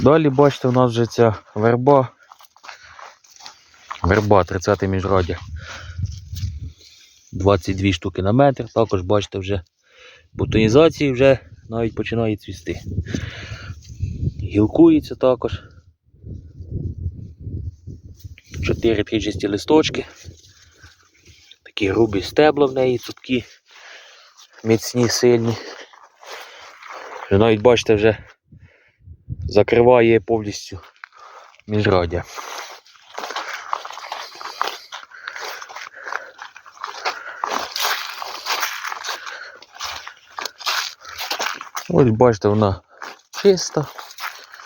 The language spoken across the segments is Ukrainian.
Далі бачите, у нас вже ця верба. Верба 30 міжрадя. 22 штуки на метр. Також бачите вже бутонізації вже навіть починає цвісти. Гілкується також. 4 трічасті листочки. Такі грубі стебла в неї, цупкі, міцні, сильні. Навіть бачите, вже закриває повністю міжрадя. Ось бачите, вона чиста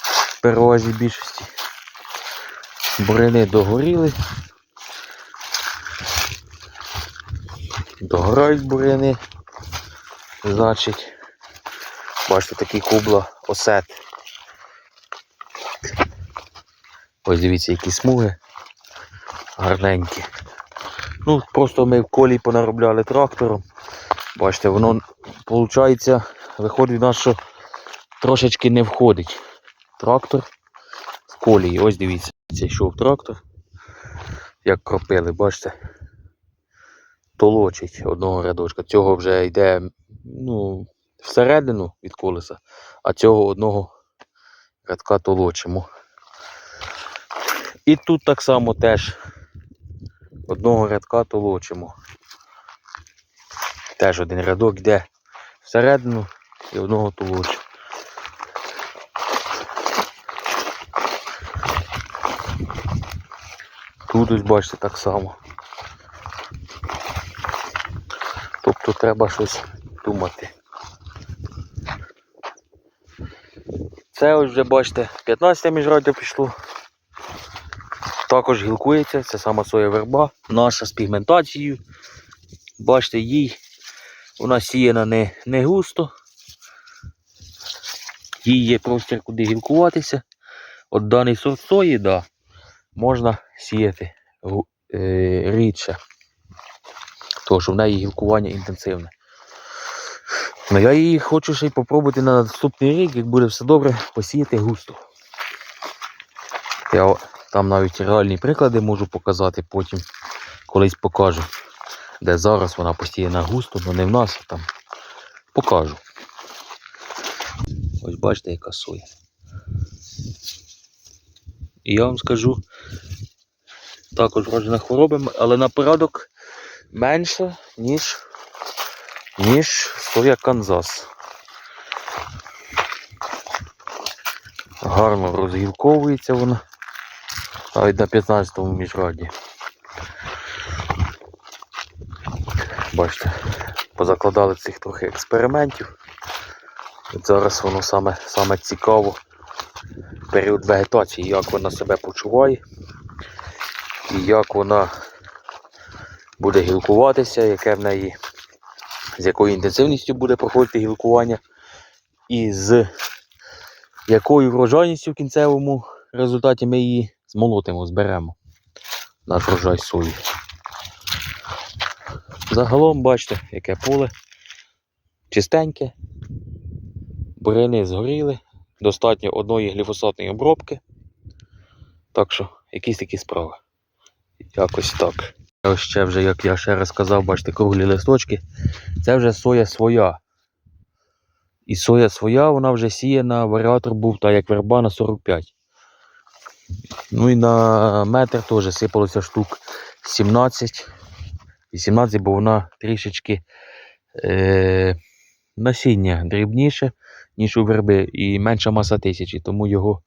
в переважній більшості. Бурини догоріли. Догорають бурини. Значить, бачите, такий кубла осет. Ось дивіться, які смуги гарненькі. Ну, просто ми в колі понаробляли трактором. Бачите, воно виходить, виходить в нас, що трошечки не входить трактор в колії. Ось дивіться, це йшов трактор. Як кропили, бачите? Толочить одного рядочка. Цього вже йде ну, всередину від колеса, а цього одного рядка толочимо. І тут так само теж одного рядка толочимо. Теж один рядок йде всередину і одного толочу. Тут ось бачите так само. Тобто треба щось думати. Це ось вже бачите, 15 міжраддя пішло. Також гілкується, це сама соя верба, наша з пігментацією. Бачите, їй вона сіяна не, не густо. Їй є простір, куди гілкуватися. От даний сорт сої, да, можна сіяти е, рідше. Тому що в неї гілкування інтенсивне. Ну я її хочу ще й попробувати на наступний рік, як буде все добре, посіяти густо. Я там навіть реальні приклади можу показати, потім колись покажу. Де зараз вона посіяна густо, але не в нас, а там покажу. Ось бачите, яка соя. І я вам скажу, також вроджена хвороби, але на порядок менше, ніж, ніж соя Канзас. Гарно розгілковується вона. Навіть на 15-му міжраді. Бачите, позакладали цих трохи експериментів. От зараз воно саме, саме цікаво. Період вегетації, як вона себе почуває і як вона буде гілкуватися, яке в неї, з якою інтенсивністю буде проходити гілкування, і з якою врожайністю в кінцевому результаті ми її змолотимо, зберемо. Наш врожай сої. Загалом бачите, яке поле чистеньке, буряни згоріли, достатньо одної гліфосатної обробки. Так що, якісь такі справи. Якось так. Ось ще вже, як я ще раз сказав, бачите, круглі листочки. Це вже соя своя. І соя своя, вона вже сіяна, варіатор був так як верба на 45. Ну і на метр теж сипалося штук 17. 18, бо вона трішечки е, насіння дрібніше, ніж у верби, і менша маса тисячі, тому його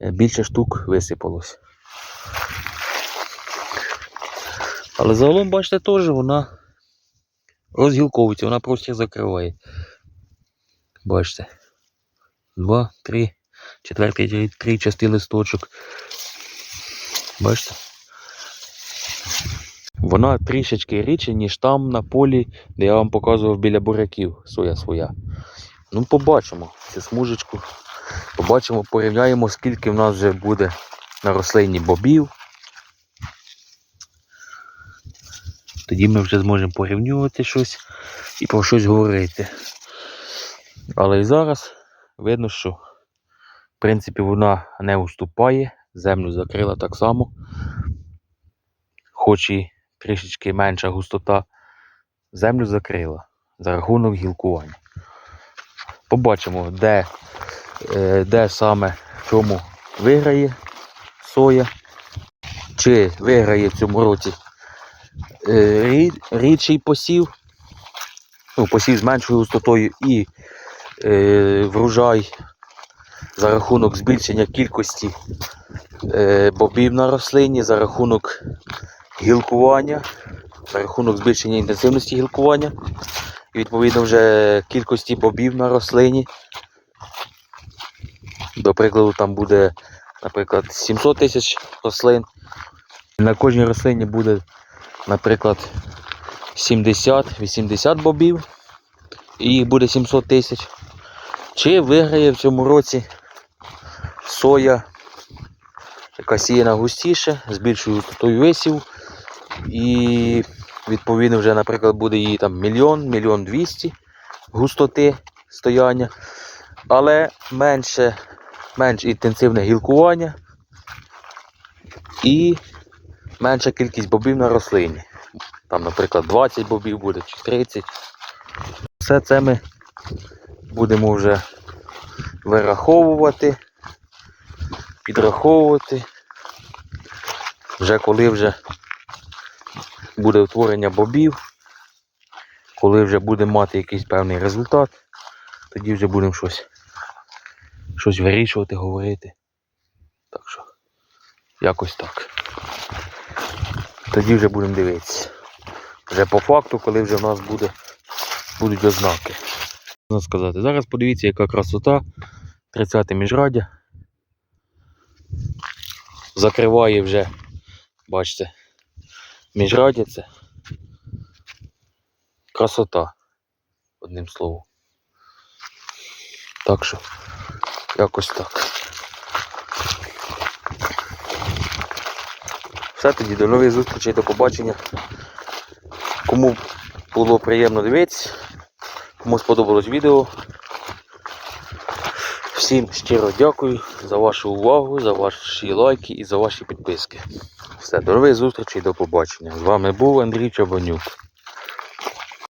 е, більше штук висипалось. Але загалом, бачите, теж вона розгілковується, вона простір закриває. Бачите. Два, три, четвертий, части листочок. Бачите? Вона трішечки рідше, ніж там на полі, де я вам показував біля буряків соя своя. Ну, побачимо цю смужечку. Побачимо, порівняємо, скільки в нас вже буде на рослині бобів. Тоді ми вже зможемо порівнювати щось і про щось говорити. Але і зараз видно, що принципі, вона не уступає, землю закрила так само. Хоч і трішечки менша густота, землю закрила за рахунок гілкування. Побачимо, де, е, де саме чому виграє соя, чи виграє в цьому році е, рідший посів, ну, посів з меншою густотою і е, врожай за рахунок збільшення кількості е, бобів на рослині, за рахунок гілкування, за рахунок збільшення інтенсивності гілкування і відповідно вже кількості бобів на рослині. До прикладу, там буде, наприклад, 700 тисяч рослин. На кожній рослині буде, наприклад, 70-80 бобів, і їх буде 700 тисяч. Чи виграє в цьому році соя, яка сіяна густіше, з більшою густотою висів. І відповідно вже, наприклад, буде її там мільйон, мільйон двісті густоти стояння, але менше, менш інтенсивне гілкування і менша кількість бобів на рослині. Там, наприклад, 20 бобів буде чи 30. Все це ми будемо вже вираховувати, підраховувати. Вже коли вже буде утворення бобів, коли вже будемо мати якийсь певний результат, тоді вже будемо щось, щось вирішувати, говорити. Так що, якось так. Тоді вже будемо дивитися. Вже по факту, коли вже в нас буде, будуть ознаки. Можна сказати. Зараз подивіться, яка красота. 30 міжрадя. Закриває вже, бачите, міжрадя це. Красота, одним словом. Так що, якось так. Все тоді, до нових зустрічей, до побачення. Кому було приємно дивитися, кому сподобалось відео. Всім щиро дякую за вашу увагу, за ваші лайки і за ваші підписки. Все, до нових зустрічей, до побачення. З вами був Андрій Чабанюк.